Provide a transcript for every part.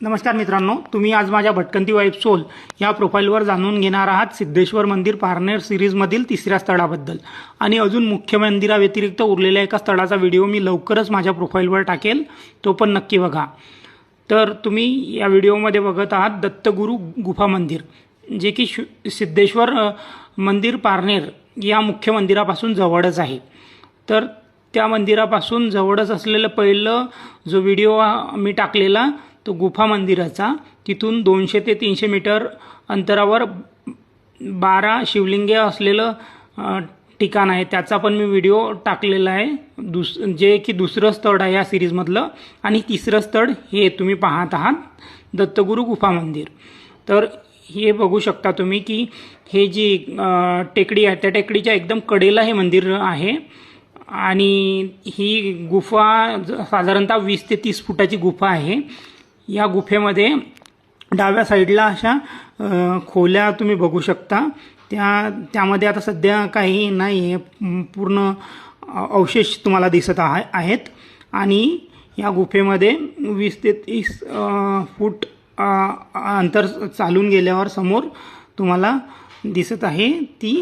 नमस्कार मित्रांनो तुम्ही आज माझ्या भटकंती वाईफ सोल या प्रोफाईलवर जाणून घेणार आहात सिद्धेश्वर मंदिर पारनेर सिरीजमधील तिसऱ्या स्थळाबद्दल. आणि अजून मुख्य मंदिराव्यतिरिक्त उरलेल्या एका स्थळाचा व्हिडिओ मी लवकरच माझ्या प्रोफाईलवर टाकेल तो पण नक्की बघा. तर तुम्ही या व्हिडिओमध्ये बघत आहात दत्तगुरू गुफा मंदिर जे की शु सिद्धेश्वर मंदिर पारनेर या मुख्य मंदिरापासून जवळच आहे. तर त्या मंदिरापासून जवळच असलेलं पहिलं जो व्हिडिओ मी टाकलेला तो गुफा मंदिराचा. तिथून दोनशे ते तीनशे मीटर अंतरावर बारा शिवलिंगे असलेलं ठिकाण आहे. त्याचा पण मी व्हिडिओ टाकलेला आहे. दुस जे की दुसरं स्थळ आहे या सिरीजमधलं. आणि तिसरं स्थळ हे तुम्ही पाहत आहात दत्तगुरू गुफा मंदिर. तर हे बघू शकता तुम्ही की हे जी टेकडी आहे त्या टेकडीच्या एकदम कडेला हे मंदिर आहे. आणि ही गुफा साधारणतः वीस ते तीस फुटाची गुफा आहे. या गुफेमध्ये डाव्या साईडला अशा खोल्या तुम्ही बघू शकता. त्या त्यामध्ये आता सध्या काही नाही आहे पूर्ण अवशेष तुम्हाला दिसत आहे आहेत. आणि या गुफेमध्ये वीस ते तीस फूट अंतर चालून गेल्यावर समोर तुम्हाला दिसत आहे ती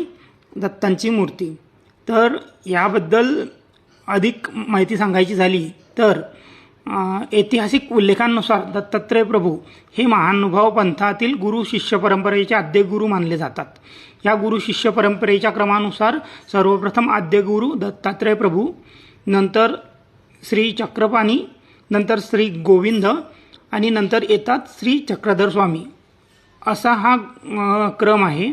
दत्तांची मूर्ती. तर याबद्दल अधिक माहिती सांगायची झाली तर ऐतिहासिक उल्लेखांनुसार दत्तात्रय प्रभू हे महानुभाव पंथातील गुरु शिष्य परंपरेचे आद्य गुरु मानले जातात. या गुरु शिष्य परंपरेच्या क्रमानुसार सर्वप्रथम आद्य गुरु दत्तात्रय प्रभू नंतर श्री चक्रपाणी नंतर श्री गोविंद आणि नंतर येतात श्री चक्रधर स्वामी. असा हा क्रम आहे.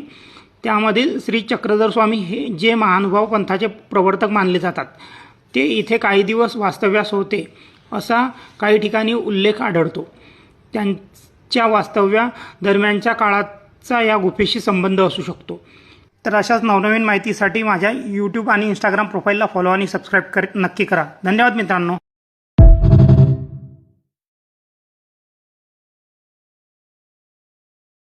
त्यामधील श्री चक्रधर स्वामी हे जे महानुभाव पंथाचे प्रवर्तक मानले जातात. ते इथे काही दिवस वास्तव्यास होते. असा काही ठिकाणी उल्लेख आढळतो. त्यांच्या वास्तव्या दरम्यानच्या काळाचा या गुफेशी संबंध असू शकतो. तर अशाच नवनवीन माहितीसाठी माझ्या यूट्यूब आणि इंस्टाग्राम प्रोफाईलला फॉलो आणि सबस्क्राईब कर नक्की करा. धन्यवाद मित्रांनो.